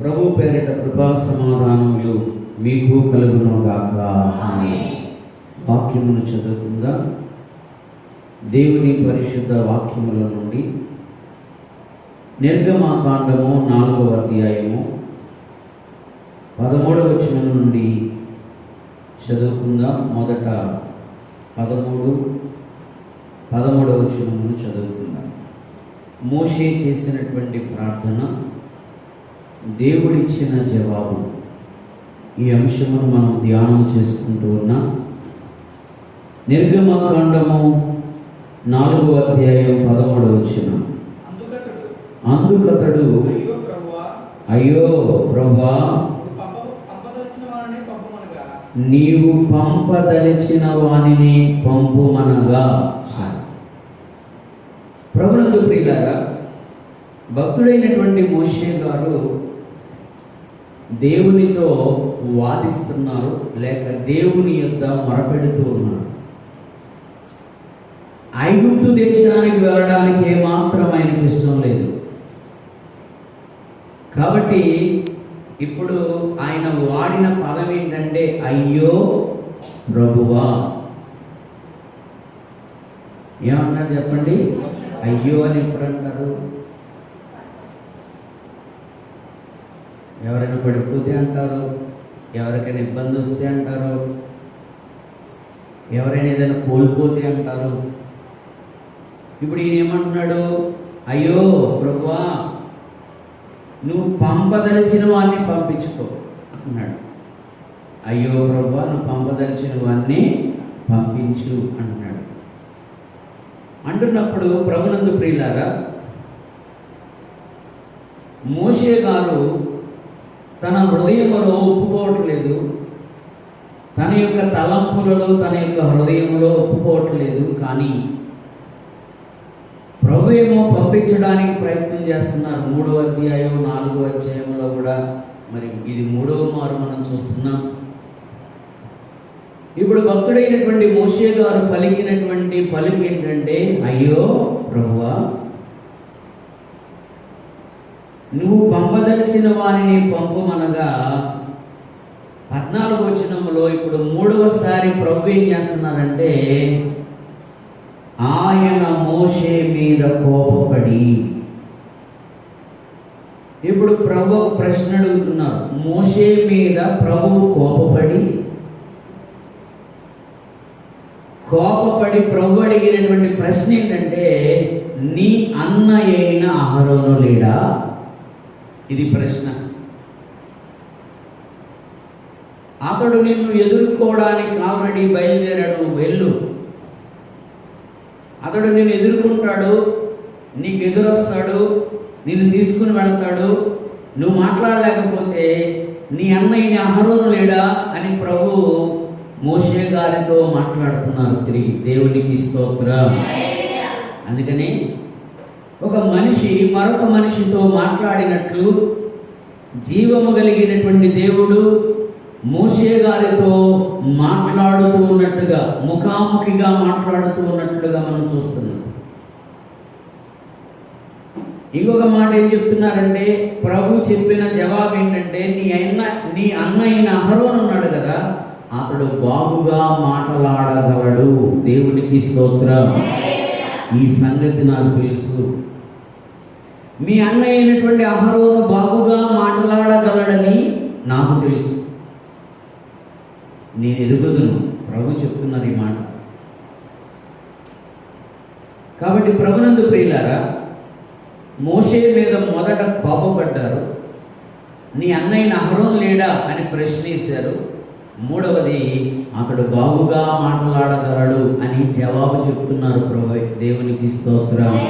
ప్రభు పేరిట కృపా సమాధానములు మీకు కలుగునుగాక. వాక్యమును చదవకుండా దేవుని పరిశుద్ధ వాక్యముల నుండి నిర్గమాకాండము నాలుగవ అధ్యాయము పదమూడవ వచనం నుండి చదువుకుందాం. మొదట పదమూడు పదమూడవ వచనమును చదువుకుందాం. మోషే చేసినటువంటి ప్రార్థన దేవుడిచ్చిన జవాబు. ఈ అంశమును మనం ధ్యానం చేసుకుంటూ ఉన్నాం. నిర్గమకాండము నాలుగవ అధ్యాయం పదమూడవ వచ్చిన. అందుకతడు అయ్యో ప్రభా నీవు పంపదలిచిన వానిని పంపుమనగా. ప్రభునందు ప్రియులారా భక్తుడైనటువంటి మోషే గారు దేవునితో వాదిస్తున్నారు లేక దేవుని యొక్క మొరపెడుతూ ఉన్నారు. ఐగుప్తు దేశానికి వెళ్ళడానికి ఏమాత్రం ఆయనకి ఇష్టం లేదు. కాబట్టి ఇప్పుడు ఆయన వాడిన పదం ఏంటంటే అయ్యో ప్రభువా! ఏమన్నా చెప్పండి? అయ్యో అని ఎప్పుడు అంటారు ఎవరైనా పడిపోతే అంటారు ఎవరికైనా ఇబ్బంది వస్తే అంటారు ఎవరైనా ఏదైనా కోల్పోతే అంటారు. ఇప్పుడు ఈయన ఏమంటున్నాడు అయ్యో ప్రభువా నువ్వు పంపదలిచిన వాడిని పంపించుకో అన్నాడు అయ్యో ప్రభువా నువ్వు పంపదలిచిన వాడిని పంపించు అంటున్నాడు. అంటున్నప్పుడు ప్రభునందు ప్రియులారా మోషే గారు తన హృదయంలో ఒప్పుకోవట్లేదు. తన యొక్క తలంపులలో తన యొక్క హృదయంలో ఒప్పుకోవట్లేదు కానీ ప్రభు ఏమో పంపించడానికి ప్రయత్నం చేస్తున్నారు. మూడవ అధ్యాయం నాలుగో అధ్యాయంలో కూడా మరి ఇది మూడవ మారు మనం చూస్తున్నాం. ఇప్పుడు భక్తుడైనటువంటి మోషే గారు పలికినటువంటి పలికి ఏంటంటే అయ్యో ప్రభువా నువ్వు పంపదలిసిన వారిని పంపమనగా పద్నాలుగు వచనంలో ఇప్పుడు మూడవసారి ప్రభు ఏం చేస్తున్నారంటే ఆయన మోషే మీద కోపపడి. ఇప్పుడు ప్రభు ప్రశ్న అడుగుతున్నారు మోషే మీద ప్రభువు కోపపడి? కోపపడి ప్రభు అడిగినటువంటి ప్రశ్న ఏంటంటే నీ అన్న అయిన ఆహారంలో లేడా? ఇది ప్రశ్న. అతడు నిన్ను ఎదుర్కోవడానికి ఆల్రెడీ బయలుదేరాడు వెళ్ళు. అతడు నిన్ను ఎదుర్కొంటాడు నీకు ఎదురొస్తాడు నిన్ను తీసుకుని వెళ్తాడు నువ్వు మాట్లాడలేకపోతే నీ అన్నయ్యని అహరోను లేడా అని ప్రభు మోషే గారితో మాట్లాడుతున్నారు తిరిగి. దేవునికి స్తోత్రం. అందుకని ఒక మనిషి మరొక మనిషితో మాట్లాడినట్లు జీవము కలిగినటువంటి దేవుడు మోషే గారితో మాట్లాడుతూ ఉన్నట్టుగా ముఖాముఖిగా మాట్లాడుతూ ఉన్నట్లుగా మనం చూస్తున్నాం. ఇంకొక మాట ఏం చెప్తున్నారంటే ప్రభు చెప్పిన జవాబు ఏంటంటే నీ అన్న నీ అన్న అయిన అహరోన్ ఉన్నాడు కదా అతడు బాగుగా మాట్లాడగలడు. దేవునికి స్తోత్రం. ఈ సంగతి నాకు తెలుసు. మీ అన్న అయినటువంటి అహరోను బాగుగా మాట్లాడగలడని నాకు తెలుసు. నేను ఎరుగుదును ప్రభు చెప్తున్నారు ఈ మాట. కాబట్టి ప్రభునందు ప్రియులారా మోషే మీద మొదట కోపపడ్డారు. నీ అన్నయ్య అహరోన్ లేడా అని ప్రశ్నించారు మూడవది అతడు బాగుగా మాట్లాడగలడు అని జవాబు చెప్తున్నారు ప్రభు. దేవునికి స్తోత్రం.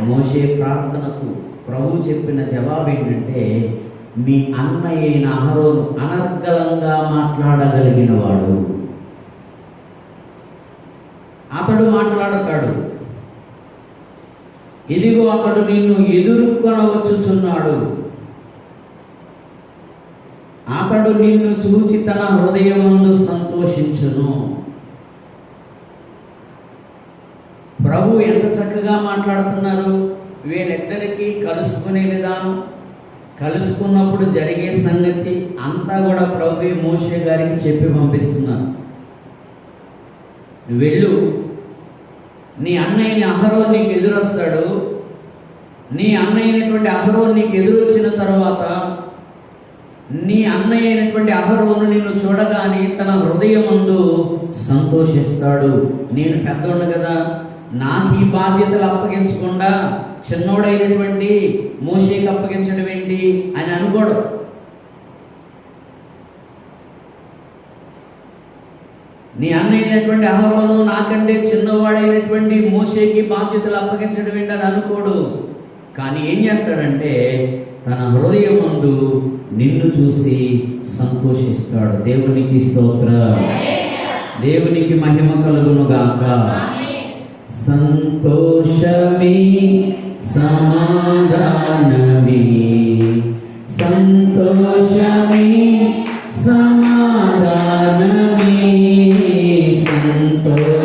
మోషే ప్రార్థనకు ప్రభు చెప్పిన జవాబు ఏంటంటే మీ అన్నయ్యైన అహరోను అనర్గలంగా మాట్లాడగలిగిన వాడు అతడు మాట్లాడతాడు ఇదిగో అతడు నిన్ను ఎదుర్కొనవచ్చుచున్నాడు. అతడు నిన్ను చూచి తన హృదయమందు సంతోషించును. ప్రభు ఎంత చక్కగా మాట్లాడుతున్నారు. వీళ్ళిద్దరికీ కలుసుకునే విధానం కలుసుకున్నప్పుడు జరిగే సంగతి అంతా కూడా ప్రభు మోషే గారికి చెప్పి పంపిస్తున్నారు. వెళ్ళు. నీ అన్నయ్యని అహరో నీకు ఎదురొస్తాడు. నీ అన్నయ్యనటువంటి అహరో నీకు ఎదురొచ్చిన తర్వాత నీ అన్నయ్య అయినటువంటి అహరోను నిన్ను చూడగానే తన హృదయమందు సంతోషిస్తాడు. నేను పెద్దోడు కదా. నాకు ఈ బాధ్యతలు అప్పగించకుండా చిన్నోడైనటువంటి మోషేకి అప్పగించడం ఏంటి అని అనుకోడు. నీ అన్నైనటువంటి అయినటువంటి అహరోను నాకంటే చిన్నవాడైనటువంటి మోసేకి బాధ్యతలు అప్పగించడం ఏంటి అని అనుకోడు. కానీ ఏం చేస్తాడంటే తన హృదయం ముందు నిన్ను చూసి సంతోషిస్తాడు. దేవునికి స్తోత్ర. దేవునికి మహిమ కలుగును గాక సంతోషమే సమాధానమే. సంతోషమే సమాధానమే. సంతోష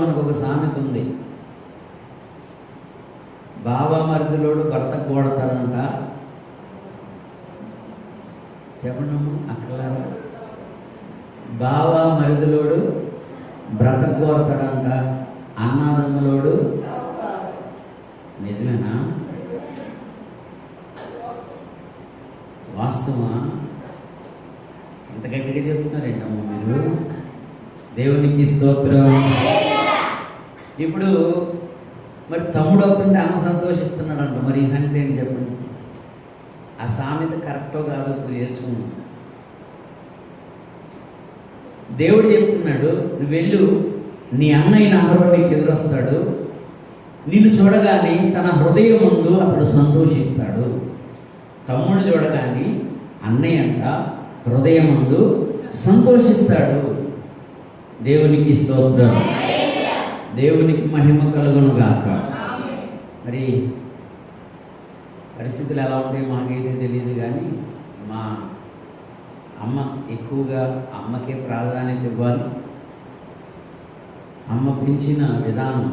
మనకు ఒక సామెత ఉంది. బాబా మరిదిలోడు భర్త కూడతారంట. చెప్పండమ్మ అక్కలారా బావ మరిదిలోడు బ్రత కోరతాడంట అన్నాదమ్ములోడు నిజమేనా? వాస్తవా ఇంత గట్టిగా చెప్తున్నారేంటమ్మా మీరు? దేవునికి స్తోత్రం. ఇప్పుడు మరి తమ్ముడు అవుతుంటే సంతోషిస్తున్నాడు అంట మరి ఈ సంగతి ఏంటి చెప్పండి. ఆ సామెత కరెక్టో కాదో ఇప్పుడు నేర్చుకున్నాం దేవుడు చెప్తున్నాడు నువ్వు వెళ్ళు నీ అన్నయ్య అహరో నీకు ఎదురొస్తాడు. నిన్ను చూడగానే తన హృదయం ముందు అతడు సంతోషిస్తాడు. తమ్ముడు చూడగానే అన్నయ్య అంట హృదయం ముందు సంతోషిస్తాడు. దేవునికి స్తోత్రం. దేవునికి మహిమ కలుగును గాక మరి పరిస్థితులు ఎలా ఉంటాయో మాకైతే తెలియదు కానీ మా అమ్మ ఎక్కువగా అమ్మకే ప్రాధాన్యత ఇవ్వాలి. అమ్మ పెంచిన విధానం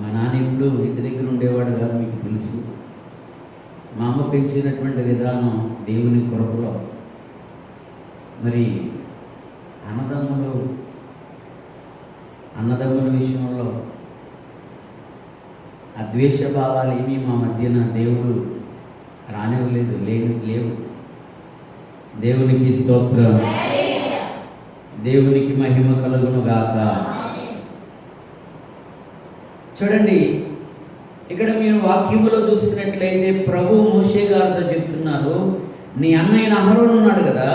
మా నాన్న ఇప్పుడు ఇంటి దగ్గర ఉండేవాడు కాదు మీకు తెలుసు. మా అమ్మ పెంచినటువంటి విధానం దేవుని కొరకులో. మరి అన్నదమ్ములు అన్నదమ్ముల విషయంలో అద్వేష భావాలు ఏమీ మా మధ్యన దేవుడు రానివ్వలేదు లేని లేవు. దేవునికి స్తోత్రం. దేవునికి మహిమ కలుగును గాక చూడండి ఇక్కడ మీరు వాక్యములో చూసినట్లయితే ప్రభు మోషే గారితో చెప్తున్నారు నీ అన్నయ్య అహరోన్ ఉన్నాడు కదా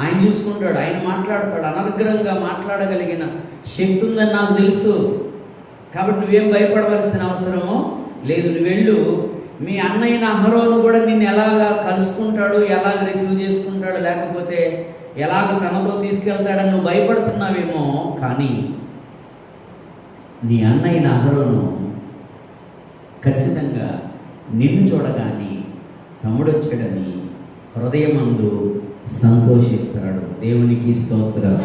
ఆయన చూసుకుంటాడు ఆయన మాట్లాడతాడు అనర్గ్రంగా మాట్లాడగలిగిన శక్తి ఉందని నాకు తెలుసు. కాబట్టి నువ్వేం భయపడవలసిన అవసరమో లేదు నువ్వు వెళ్ళు మీ అన్నయ్య అహరోను కూడా నిన్ను ఎలాగ కలుసుకుంటాడు ఎలాగ రిసీవ్ చేసుకుంటాడు లేకపోతే ఎలాగ తనతో తీసుకెళ్తాడని నువ్వు భయపడుతున్నావేమో కానీ నీ అన్నయ్య అహరోను ఖచ్చితంగా నిన్ను చూడగాని తమ్ముడొచ్చాడని హృదయమందు సంతోషిస్తాడు. దేవునికి స్తోత్రం.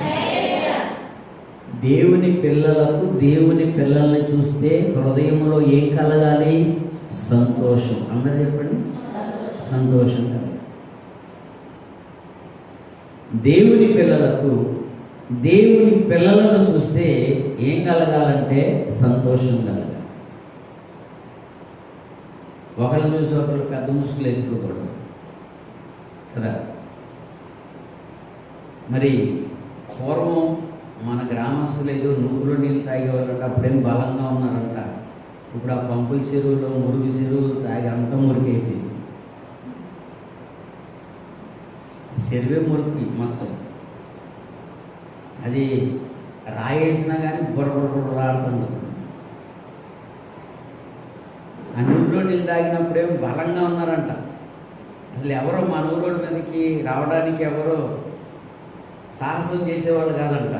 దేవుని పిల్లలకు దేవుని పిల్లల్ని చూస్తే హృదయంలో ఏం కలగాలి? సంతోషం. అందరు చెప్పండి. సంతోషం దేవుని పిల్లలకు దేవుని పిల్లలను చూస్తే ఏం కలగాలంటే సంతోషం కలగాలి. ఒకరిని చూసి ఒకరు పెద్ద ముసుగులు వేసుకోకూడదు. కదా? మరి పూర్వం మన గ్రామస్తులు ఏదో నూతులు నీళ్ళు తాగేవారంట అప్పుడేం బలంగా ఉన్నారంట. ఇప్పుడు ఆ పంపుల చెరువులో మురుగు చెరువు తాగి అంతా మురికైపోయింది చెరువే మురికి మొత్తం. అది రాయేసినా కానీ బుర్ర ఆ నూరులో నీళ్ళు తాగినప్పుడేం బలంగా ఉన్నారంట. అసలు ఎవరో మన ఊరోడి మీదకి రావడానికి ఎవరో సాహసం చేసేవాళ్ళు కాదంట.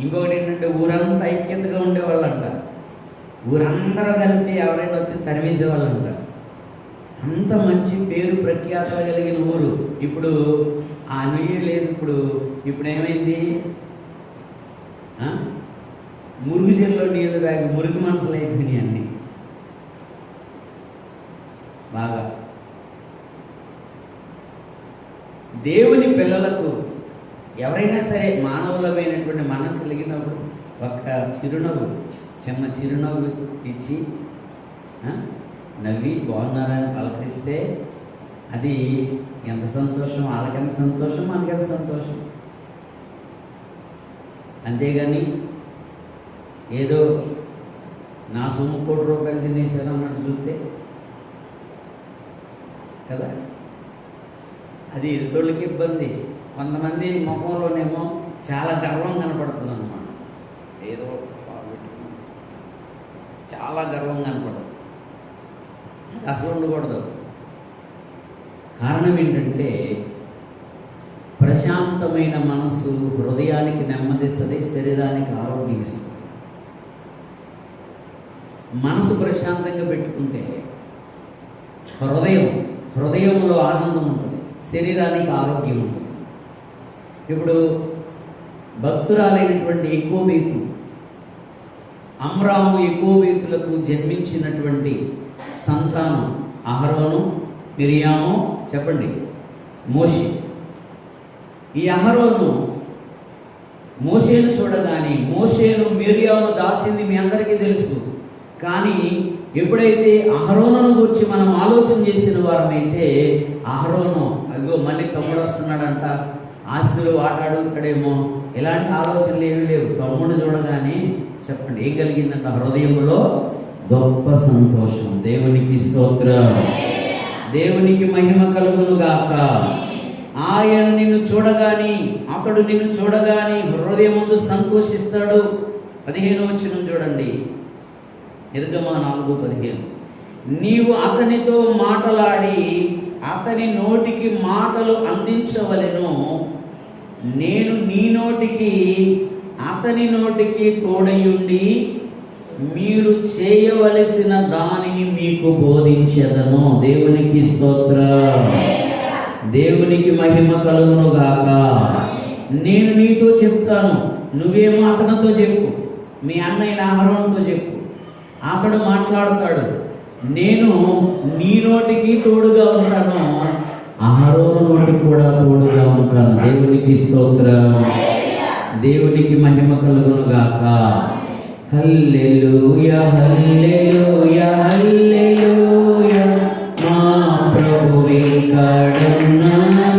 ఇంకొకటి ఏంటంటే ఊరంతా ఐక్యతగా ఉండేవాళ్ళంట. ఊరందరూ కలిపి ఎవరైనా వస్తే తరిమేసేవాళ్ళంట. అంత మంచి పేరు ప్రఖ్యాతలు కలిగిన ఊరు. ఇప్పుడు ఆ నుయ్యి లేదు ఇప్పుడు. ఇప్పుడు ఏమైంది? మురుగు చెల్లో నీళ్ళు తాగి మురుగు మనసులు అయిపోయినాయి అన్నీ. బాగా. దేవుని పిల్లలకు ఎవరైనా సరే మానవులమైనటువంటి మనం కలిగినప్పుడు ఒక చిరునవ్వు చిన్న చిరునవ్వు ఇచ్చి నవ్వి బాగున్నారని పలకరిస్తే అది ఎంత సంతోషం వాళ్ళకెంత సంతోషం మనకెంత సంతోషం. అంతేగాని ఏదో నా సొమ్ము కోటి రూపాయలు తినేశారు అన్నట్టు చూస్తే కదా? అది ఎదుటోళ్ళకి ఇబ్బంది. కొంతమంది ముఖంలోనేమో చాలా గర్వం కనపడుతుంది అనమాట ఏదో చాలా గర్వం కనపడదు. అది అసలు ఉండకూడదు. కారణం ఏంటంటే ప్రశాంతమైన మనసు హృదయానికి నెమ్మదిస్తుంది శరీరానికి ఆరోగ్యం ఇస్తుంది. మనసు ప్రశాంతంగా పెట్టుకుంటే హృదయం హృదయంలో ఆనందం ఉంటుంది శరీరానికి ఆరోగ్యం ఉంటుంది. ఇప్పుడు భక్తురాలైనటువంటి ఎక్కువబీతు అమ్రాము ఎక్కువబీతులకు జన్మించినటువంటి సంతానం అహరోను మిరియాము చెప్పండి మోషే. ఈ అహరోను మోషేను చూడగానే మోషేను మిరియాము దాచింది మీ అందరికీ తెలుసు. కానీ ఎప్పుడైతే అహరోనును గురించి మనం ఆలోచన చేసిన వారమైతే అహరోను అదిగో మళ్ళీ తమ్ముడు వస్తున్నాడంట ఆశలు ఆటాడుతాడేమో అడుగుతాడేమో ఇలాంటి ఆలోచనలు ఏమీ లేవు. తమ్ముడు చూడగానే చెప్పండి ఏం కలిగిందంట హృదయంలో? గొప్ప సంతోషం. దేవునికి స్తోత్రం. దేవునికి మహిమ కలుగును గాక ఆయన నిన్ను చూడగాని అతడు నిన్ను చూడగాని హృదయమందు సంతోషిస్తాడు. పదిహేను వచ్చిన చూడండి. నిర్గమా నాలుగు పదిహేను. నీవు అతనితో మాటలాడి అతని నోటికి మాటలు అందించవలెను. నేను నీ నోటికి అతని నోటికి తోడయుండి మీరు చేయవలసిన దానిని మీకు బోధించదను. దేవునికి స్తోత్ర. దేవునికి మహిమ కలుగును గాక నేను నీతో చెప్తాను. నువ్వేమో అతనితో చెప్పు. మీ అన్నయ్య ఆహారంతో చెప్పు. అతడు మాట్లాడతాడు. నేను నీ నోటికి తోడుగా ఉంటాను. అహరోను నోటికి కూడా తోడుగా ఉంటాను దేవునికి స్తోత్రం. దేవునికి మహిమ కలుగును గాక హల్లెలూయా హల్లెలూయా హల్లెలూయా. మా ప్రభు ఇక్కడున్నారు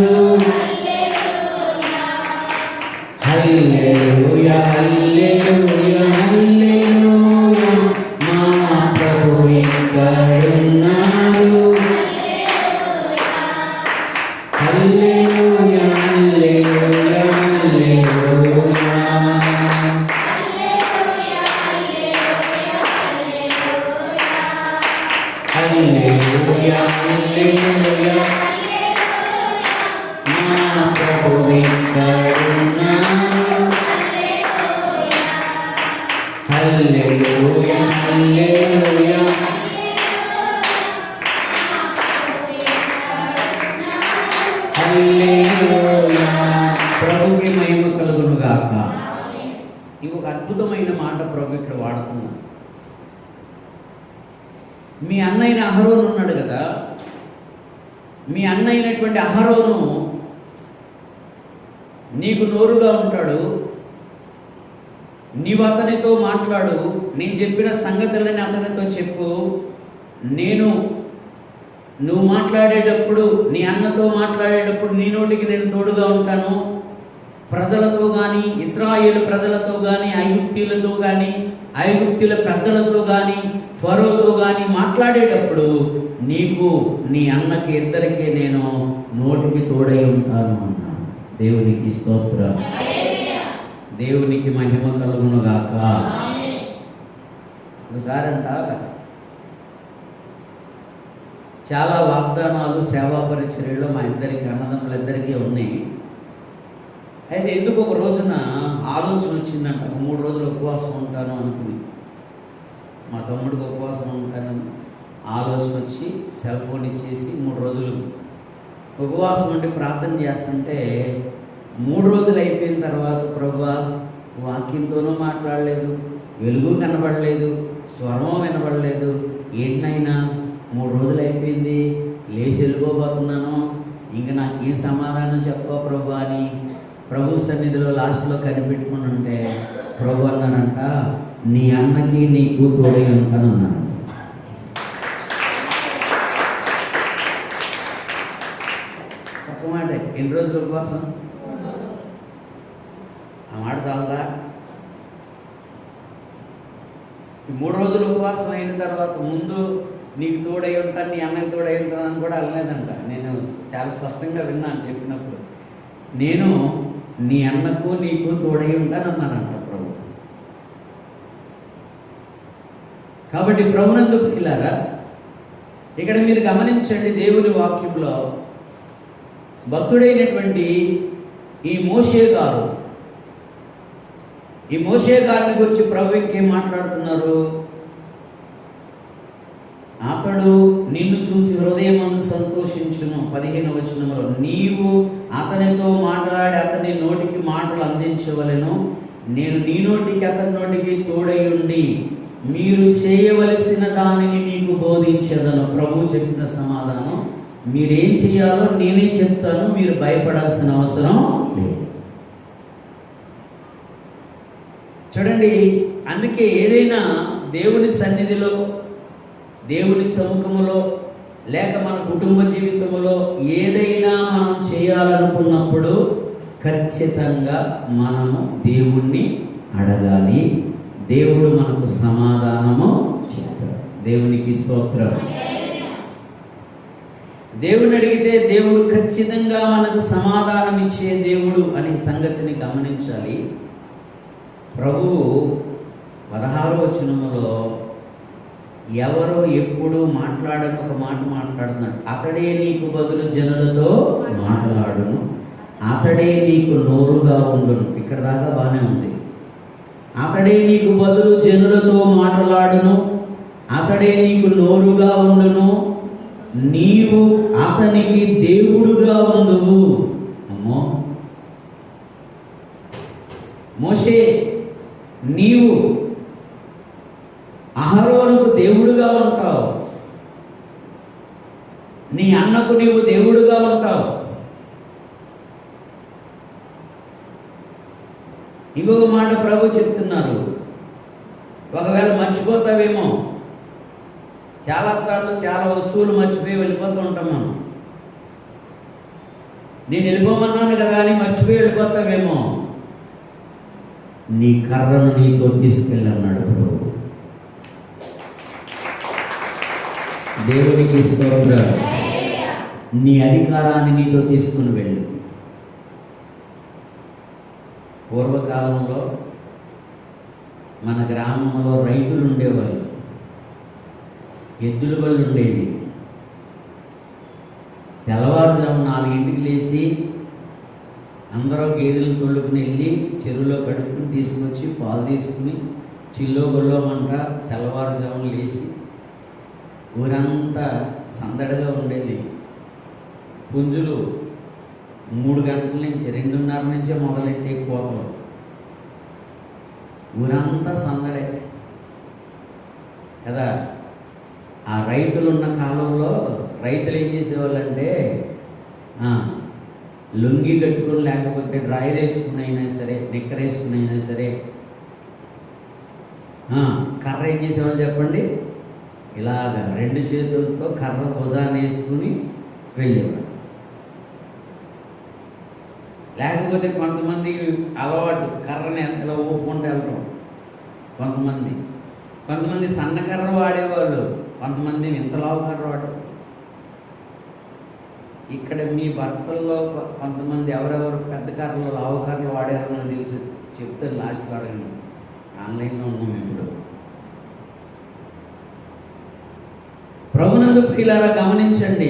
ప్రభుకి మహిమ కలుగును గాక ఇంకొక అద్భుతమైన మాట ప్రభు ఇక్కడ వాడుతున్నాడు. మీ అన్నయ్య అహరోను ఉన్నాడు కదా? మీ అన్న అయినటువంటి అహరోను నీకు నోరుగా ఉంటాడు. నీవు అతనితో మాట్లాడు. నేను చెప్పిన సంగతులని అతనితో చెప్పు. నేను నువ్వు మాట్లాడేటప్పుడు నీ అన్నతో మాట్లాడేటప్పుడు నీ నోటికి నేను తోడుగా ఉంటాను. ప్రజలతో కానీ ఇస్రాయేల్ ప్రజలతో కానీ ఐగుప్తీలతో కానీ ఐగుప్తీల పెద్దలతో కానీ ఫరోతో కానీ మాట్లాడేటప్పుడు నీకు నీ అన్నకి ఇద్దరికే నేను నోటికి తోడై ఉంటాను అన్నాను దేవునికి స్తోత్రం. దేవునికి మహిమ కలుగును గాక. ఒకసారి అంట చాలా వాగ్దానాలు సేవా పరిచర్యలు మా ఇద్దరికి అన్నదమ్ములందరికీ ఉన్నాయి. అయితే ఎందుకు ఒక రోజున ఆలోచన వచ్చిందంట ఒక మూడు రోజులు ఉపవాసం ఉంటాను అనుకుని. మా తమ్ముడికి ఉపవాసం ఉంటానని ఆలోచన వచ్చి సెల్ ఫోన్ ఇచ్చేసి మూడు రోజులు ఉపవాసం అంటే ప్రార్థన చేస్తుంటే మూడు రోజులు అయిపోయిన తర్వాత ప్రభా వాక్యంతోనూ మాట్లాడలేదు వెలుగు కనబడలేదు స్వరం వినబడలేదు ఏంటైనా మూడు రోజులు అయిపోయింది. లేచి వెళ్ళిపోబోతున్నాను. ఇంకా నాకు ఏ సమాధానం చెప్పో ప్రభు అని ప్రభు సన్నిధిలో లాస్ట్లో కనిపెట్టుకుని ఉంటే ప్రభు అన్నానంట నీ అన్నకి నీకు తోడై ఉంటాను అన్నాను ఒక్క మాట ఎన్ని రోజుల ఉపవాసం? ఆ మాట చాలదా? మూడు రోజులు ఉపవాసం అయిన తర్వాత ముందు నీకు తోడై ఉంటాను నీ అన్నకి తోడై ఉంటాను అని కూడా అనలేదంట. నేను చాలా స్పష్టంగా విన్నాను చెప్పినప్పుడు. నేను నీ అన్నకు నీకు తోడై ఉంటాను అన్నానంట ప్రభు. కాబట్టి ప్రభునందు పిల్లారా ఇక్కడ మీరు గమనించండి దేవుని వాక్యంలో భక్తుడైనటువంటి ఈ మోషే గారు ఈ మోషే గారిని గురించి ప్రభు ఇంకేం మాట్లాడుతున్నారు? అతడు నిన్ను చూసి హృదయమందు సంతోషించును. పదిహేను వచనంలో నీవు అతనితో మాట్లాడి అతని నోటికి మాటలు అందించవలను. నేను నీ నోటికి అతని నోటికి తోడై ఉండి మీరు చేయవలసిన దానిని మీకు బోధించదను. ప్రభు చెప్పిన సమాధానం మీరేం చేయాలో నేనే చెప్తాను మీరు భయపడాల్సిన అవసరం లేదు. చూడండి అందుకే ఏదైనా దేవుని సన్నిధిలో దేవుని సముఖములో లేక మన కుటుంబ జీవితంలో ఏదైనా మనం చేయాలనుకున్నప్పుడు ఖచ్చితంగా మనము దేవుణ్ణి అడగాలి. దేవుడు మనకు సమాధానము చెప్తాడు దేవునికి స్తోత్రం. దేవుని అడిగితే దేవుడు ఖచ్చితంగా మనకు సమాధానం ఇచ్చే దేవుడు అనే సంగతిని గమనించాలి. ప్రభువు పదహారు వచనములో ఎవరో ఎప్పుడు మాట్లాడని ఒక మాట మాట్లాడుతున్నాడు. అతడే నీకు బదులు జనులతో మాట్లాడును. అతడే నీకు నోరుగా ఉండును. ఇక్కడ దాకా బాగానే ఉంది. అతడే నీకు బదులు జనులతో మాట్లాడును. అతడే నీకు నోరుగా ఉండును. నీవు అతనికి దేవుడుగా ఉండువు. అమ్మో. మోషే నీవు దేవుడుగా ఉంటావు. నీ అన్నకు నీవు దేవుడుగా ఉంటావు. ఇంకొక మాట ప్రభు చెప్తున్నారు. ఒకవేళ మర్చిపోతావేమో చాలాసార్లు చాలా వస్తువులు మర్చిపోయి వెళ్ళిపోతూ ఉంటాం మనం. నేను వెళ్ళిపోమన్నాను కదా అని మర్చిపోయి వెళ్ళిపోతావేమో నీ కర్రను నీతో తీసుకెళ్ళన్నాడు ప్రభు. దేవునికి స్తోత్రాలు. నీ అధికారాన్ని నీతో తీసుకుని వెళ్ళు. పూర్వకాలంలో మన గ్రామంలో రైతులు ఉండేవాళ్ళు. ఎద్దుల బళ్ళు ఉండేవి తెల్లవారుజాము నాలుగింటికి లేచి అందరూ గేదెలు తొలుకుని వెళ్ళి చెరువులో కడుక్కుని తీసుకొచ్చి పాలు తీసుకుని చిల్లో గొల్లోమంట తెల్లవారుజామున లేచి ఊరంతా సందడిగా ఉండేది. పుంజులు మూడు గంటల నుంచి రెండున్నర నుంచే మొదలెట్టే కోతలు. ఊరంతా సందడే. కదా? ఆ రైతులు ఉన్న కాలంలో రైతులు ఏం చేసేవాళ్ళు అంటే లుంగి కట్టుకుని లేకపోతే డ్రాయర్ వేసుకుని అయినా సరే నిక్కర్ వేసుకుని అయినా సరే కర్ర ఏం చేసేవాళ్ళు చెప్పండి? ఇలాగ రెండు చేతులతో కర్ర భుజాన్ని వేసుకుని వెళ్ళేవాడు లేకపోతే కొంతమంది అలవాటు కర్రని ఎంతలో ఊపుకుంటూ వెళ్ళడం కొంతమంది కొంతమంది సన్న కర్ర వాడేవాళ్ళు కొంతమంది వింతలావు కర్ర వాడు ఇక్కడ మీ భర్తల్లో కొంతమంది ఎవరెవరు పెద్ద కర్రలు లావు కర్రలు వాడారో అని తెలుసు. చెప్తే లాస్ట్ అడగండి ఆన్లైన్లో ఉన్నాం ఇప్పుడు. ప్రభునందు ప్రియులారా గమనించండి.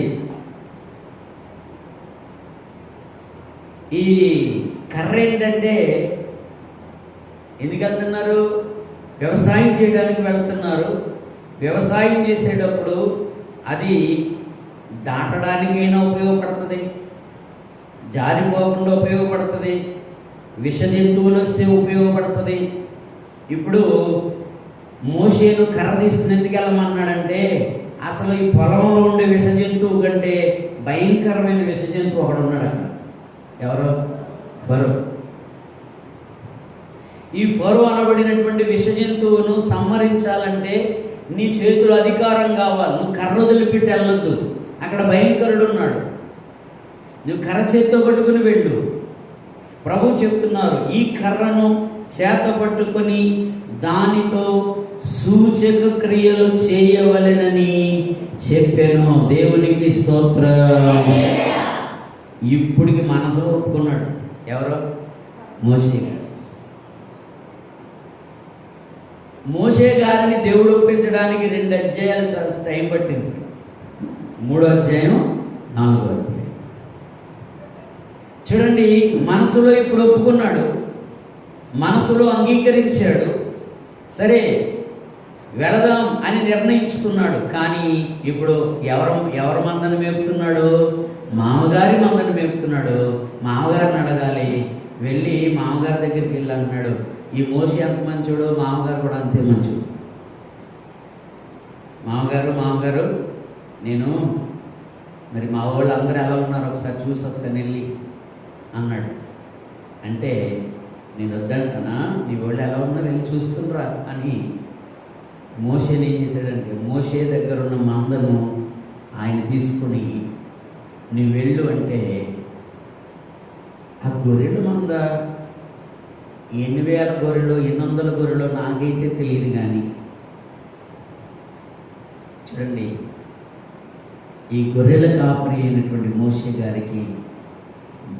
ఈ కర్ర ఏంటంటే ఎందుకు వెళ్తున్నారు? వ్యవసాయం చేయడానికి వెళ్తున్నారు. వ్యవసాయం చేసేటప్పుడు అది దాటడానికైనా ఉపయోగపడుతుంది. జారిపోకుండా ఉపయోగపడుతుంది. విష జంతువులు వస్తే ఉపయోగపడుతుంది. ఇప్పుడు మోషేను కర్ర తీసుకుని ఎందుకు వెళ్ళమన్నాడంటే అసలు ఈ పొలంలో ఉండే విష జంతువు కంటే భయంకరమైన విష జంతువు ఒకడు ఉన్నాడు అక్కడ ఎవరు? ఫరో. ఈ ఫరో అనబడినటువంటి విష జంతువును సంహరించాలంటే నీ చేతులు అధికారం కావాలి. నువ్వు కర్ర వదిలిపెట్టి వెళ్ళొద్దు. అక్కడ భయంకరుడు ఉన్నాడు. నువ్వు కర్ర చేత్తో పట్టుకుని వెళ్ళు. ప్రభు చెప్తున్నారు ఈ కర్రను చేత పట్టుకొని దానితో సూచక క్రియలు చేయవలెనని చెప్పాను. దేవునికి స్తోత్రం. ఇప్పటికి మనసు ఒప్పుకున్నాడు. ఎవరో? మోసే గారు. మోషే గారిని దేవుడు ఒప్పించడానికి రెండు అధ్యాయాలు టైం పట్టింది. మూడో అధ్యాయం నాలుగో అధ్యాయం. చూడండి మనసులో ఇప్పుడు ఒప్పుకున్నాడు. మనసులో అంగీకరించాడు. సరే వెళదాం అని నిర్ణయించుకున్నాడు. కానీ ఇప్పుడు ఎవరు ఎవరు మందని మేపుతున్నాడు? మామగారి మందని మేపుతున్నాడు. మామగారిని అడగాలి. వెళ్ళి మామగారి దగ్గరికి వెళ్ళాలన్నాడు ఈ మోసి ఎంత మంచోడు మామగారు కూడా అంతే మంచోడు. మామగారు మామగారు నేను మరి మా వాళ్ళు అందరూ ఎలా ఉన్నారు? ఒకసారి చూసి వస్తాను వెళ్ళి అన్నాడు. అంటే నేను వద్దంటనా నీ వాళ్ళు ఎలా ఉన్నారు వెళ్ళి చూసుకునిరా అని మోషేని ఏం చేశాడంటే మోషే దగ్గర ఉన్న మందను ఆయన తీసుకుని నువ్వు వెళ్ళు అంటే ఆ గొర్రెల మంద ఎన్ని వేల గొర్రెలు ఎన్ని వందల గొర్రెలు నాకైతే తెలియదు కానీ చూడండి ఈ గొర్రెల కాపరి అయినటువంటి మోషే గారికి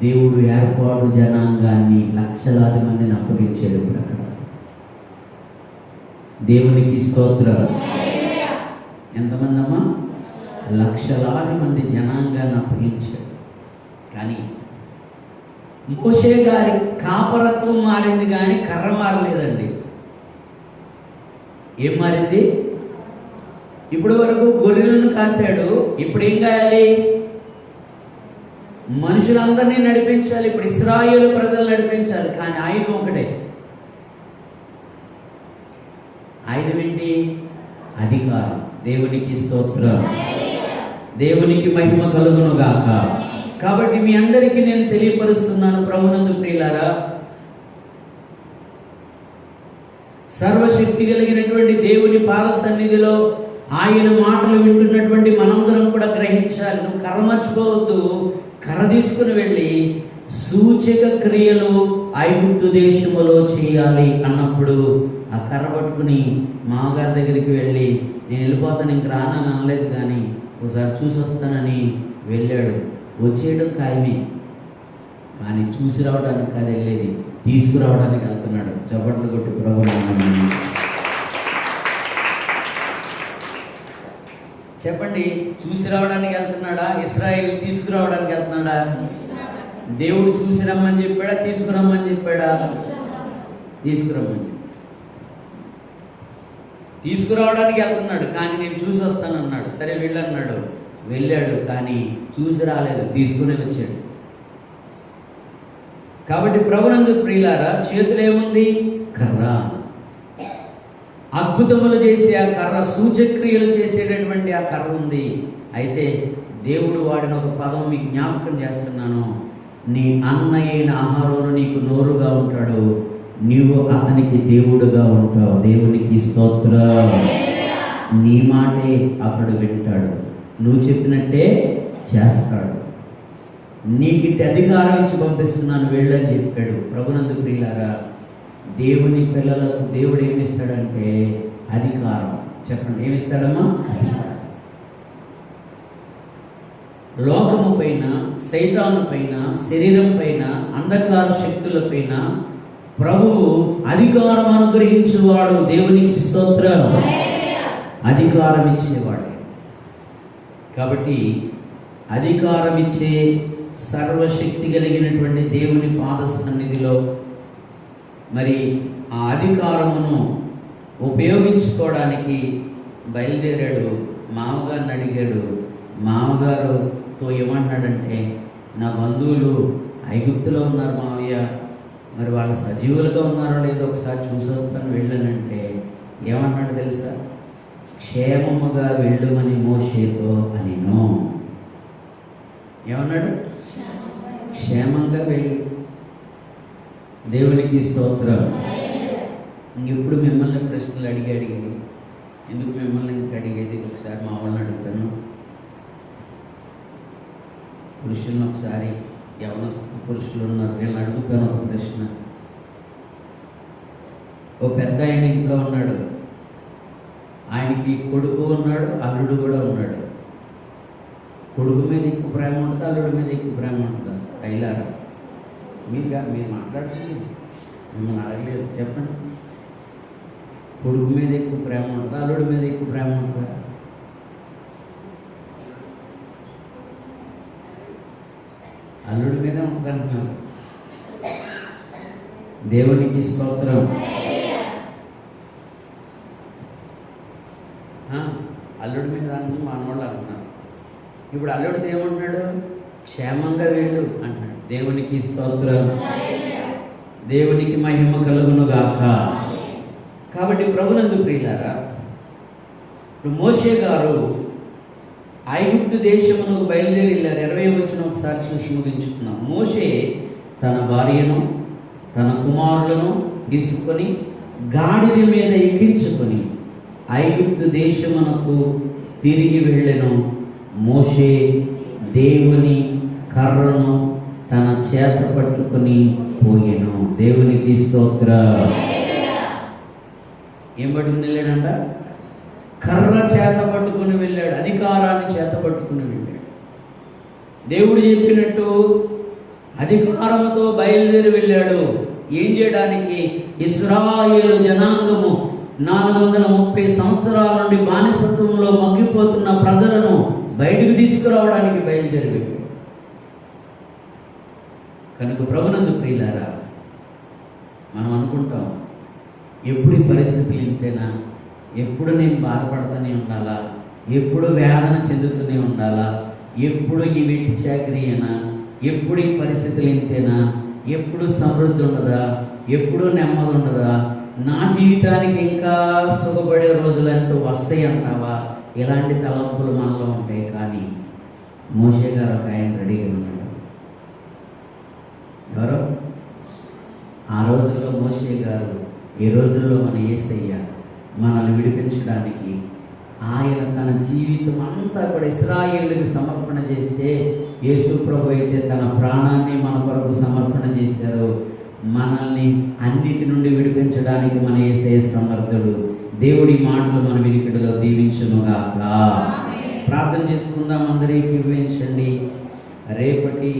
దేవుడు ఏర్పాటు జనాంగాన్ని లక్షలాది మందిని అప్పగించాడు ఇప్పుడు అక్కడ. దేవునికి స్తోత్రం ఎంతమంది అమ్మా లక్షలాది మంది జనాంగాన్ని అప్పగించాడు. కానీ మోషే గారి కాపరత్వం మారింది కానీ కర్ర మారలేదండి. ఏం మారింది? ఇప్పటి వరకు గొర్రెలను కాశాడు. ఇప్పుడు ఏం కాయాలి? మనుషులందరినీ నడిపించాలి ఇప్పుడు ఇస్రాయేల్ ప్రజలు నడిపించాలి కానీ ఆయుధం ఒకటే. ఆయుధం ఏంటి? అధికారం. దేవునికి స్తోత్రం. దేవునికి మహిమ కలుగును గాక కాబట్టి మీ అందరికీ నేను తెలియపరుస్తున్నాను ప్రభునందు ప్రియులారా. సర్వశక్తి కలిగినటువంటి దేవుని పాద సన్నిధిలో ఆయన మాటలు వింటున్నటువంటి మనందరం కూడా గ్రహించాలి. నువ్వు కర్మర్చిపోవద్దు కర్ర తీసుకుని వెళ్ళి సూచక క్రియలు ఐగుప్తు దేశములో చేయాలి అన్నప్పుడు ఆ కర్ర పట్టుకుని మామగారి దగ్గరికి వెళ్ళి నేను వెళ్ళిపోతాను ఇంక రానని అనలేదు కానీ ఒకసారి చూసి వస్తానని వెళ్ళాడు. వచ్చేయడం ఖాయమే. కానీ చూసి రావడానికి కాదు వెళ్ళేది. తీసుకురావడానికి వెళ్తున్నాడు. చప్పట్లు కొట్టి ప్రభుత్వం చెప్పండి చూసి రావడానికి వెళ్తున్నాడా? ఇస్రాయిల్ తీసుకురావడానికి వెళ్తున్నాడా? దేవుడు చూసి రమ్మని చెప్పాడా? తీసుకురమ్మని చెప్పాడా? తీసుకురమ్మని తీసుకురావడానికి వెళ్తున్నాడు కానీ నేను చూసి వస్తానన్నాడు. సరే వెళ్ళన్నాడు. వెళ్ళాడు కానీ చూసి రాలేదు. తీసుకునే వచ్చాడు. కాబట్టి ప్రభునందు ప్రియులారా చేతులు ఏముంది? కర్ర. అద్భుతములు చేసే ఆ కర్ర సూచక్రియలు చేసేటటువంటి ఆ కర్ర ఉంది. అయితే దేవుడు వాడిన ఒక పదం మీకు జ్ఞాపకం చేస్తున్నాను. నీ అన్న అయిన ఆహారంలో నీకు నోరుగా ఉంటాడు. నీవు అతనికి దేవుడుగా ఉంటావు. దేవునికి స్తోత్ర. నీ మాటే అతడు వింటాడు. నువ్వు చెప్పినట్టే చేస్తాడు. నీకిట్టి అధికారం ఇచ్చి పంపిస్తున్నాను వెళ్ళని చెప్పాడు. ప్రభునందు ప్రియులారా దేవుని పిల్లలకు దేవుడు ఏమిస్తాడంటే అధికారం. చెప్పండి ఏమిస్తాడమ్మా లోకము పైన సైతాను పైన శరీరం పైన అంధకార శక్తుల పైన ప్రభువు అధికారం అనుగ్రహించేవాడు దేవునికి స్తోత్రం అధికారం ఇచ్చేవాడు. కాబట్టి అధికారం ఇచ్చే సర్వశక్తి కలిగినటువంటి దేవుని పాద సన్నిధిలో మరి ఆ అధికారమును ఉపయోగించుకోవడానికి బయలుదేరాడు. మామగారిని అడిగాడు మామగారుతో ఏమంటున్నాడంటే నా బంధువులు ఐగుప్తులో ఉన్నారు మావయ్య. మరి వాళ్ళు సజీవులుగా ఉన్నారో లేదో ఒకసారి చూసొస్తాను వెళ్ళానంటే ఏమన్నాడు తెలుసా? క్షేమముగా వెళ్ళమని మోషేతో అనినో. ఏమన్నాడు? క్షేమంగా వెళ్ళి. దేవునికి స్తోత్రం. ఇంకెప్పుడు మిమ్మల్ని ప్రశ్నలు అడిగి అడిగి ఎందుకు మిమ్మల్ని ఇంక అడిగేది? ఒకసారి మా వాళ్ళని అడుగుతాను. పురుషులను ఒకసారి యవన పురుషులు ఉన్నారు. వీళ్ళని అడుగుతాను ఒక ప్రశ్న. ఓ పెద్ద ఆయన ఇంట్లో ఉన్నాడు. ఆయనకి కొడుకు ఉన్నాడు అల్లుడు కూడా ఉన్నాడు. కొడుకు మీద ఎక్కువ ప్రేమ ఉంటుంది? అల్లుడి మీద ఎక్కువ ప్రేమ ఉంటుంది? టైలర్ మీరు కా- మీరు మాట్లాడుతుంది మిమ్మల్ని అడగలేదు. చెప్పండి. కొడుకు మీద ఎక్కువ ప్రేమ ఉంటుందా? అల్లుడి మీద ఎక్కువ ప్రేమ ఉంటుందా? అల్లుడి మీద ఉంటుందంటున్నారు. దేవునికి స్తోత్రం. ఆ, అల్లుడి మీద అంటుంది మనవాళ్ళు అంటున్నారు. ఇప్పుడు అల్లుడితో ఏమంటున్నాడు క్షేమంగా వెళ్ళు అంటున్నాడు దేవునికి స్తోత్రం. దేవునికి మహిమ కలుగును గాక కాబట్టి ప్రభునందు ప్రియులారా ఇప్పుడు మోషే గారు ఐగుప్తు దేశమునకు బయలుదేరి వెళ్ళారు ఇరవై వచ్చిన ఒకసారి చూసి ముగించుకున్నాం. మోషే తన భార్యను తన కుమారులను తీసుకొని గాడిద మీద ఎక్కించుకొని ఐగుప్తు దేశమునకు తిరిగి వెళ్ళెను. మోషే దేవుని కర్రను తన చేత పట్టుకొని పోయాను. దేవునికి స్తోత్ర. ఏం పట్టుకుని వెళ్ళాడంట? కర్ర చేత పట్టుకుని వెళ్ళాడు. అధికారాన్ని చేత పట్టుకుని వెళ్ళాడు. దేవుడు చెప్పినట్టు అధికారముతో బయలుదేరి వెళ్ళాడు. ఏం చేయడానికి? ఇస్రాయేలు జనాంగము నాలుగు వందల ముప్పై సంవత్సరాల నుండి బానిసత్వంలో మగ్గిపోతున్న ప్రజలను బయటకు తీసుకురావడానికి బయలుదేరి వెళ్ళాడు. కనుక ప్రభునందు ప్రియులారా మనం అనుకుంటాం ఎప్పుడు ఈ పరిస్థితులు ఇంతేనా? ఎప్పుడు నేను బాధపడుతూనే ఉండాలా? ఎప్పుడు వేదన చెందుతూనే ఉండాలా? ఎప్పుడు ఈ వీటి చాకరీయేనా? ఎప్పుడు ఈ పరిస్థితులు ఇంతేనా? ఎప్పుడు సమృద్ధి ఉండదా? ఎప్పుడు నెమ్మది ఉండదా? నా జీవితానికి ఇంకా సుఖపడే రోజులు అంటూ వస్తాయి అంటావా? ఇలాంటి తలంపులు మనలో ఉంటాయి కానీ మోషే గారు ఒక ఆయన రెడీగా ఉన్నాడు ఎవరో? ఆ రోజుల్లో మోషే గారు ఈ రోజుల్లో మన యేసయ్య మనల్ని విడిపించడానికి ఆయన తన జీవితం అంతా కూడా ఇస్రాయేళ్ళకి సమర్పణ చేస్తే యేసు ప్రభు అయితే తన ప్రాణాన్ని మన కొరకు సమర్పణ చేశారు. మనల్ని అన్నిటి నుండి విడిపించడానికి మన యేసయ్య సమర్థుడు. దేవుడి మాటలు మన వినికిడిలో దీవించునుగాక. ప్రార్థన చేసుకుందాం అందరికీ ఇవ్వించండి రేపటి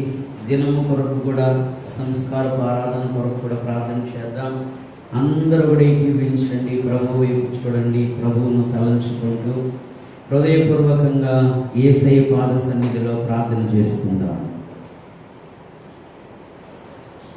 దినము కొరకు కూడా సంస్కారపు ఆరాధన కొరకు కూడా ప్రార్థన చేద్దాం. అందరూ కూడా ఏకీవించండి ప్రభు వైపు చూడండి. ప్రభువును తలంచుకుంటూ హృదయపూర్వకంగా ఏసై పాద సన్నిధిలో ప్రార్థన చేసుకుందాం.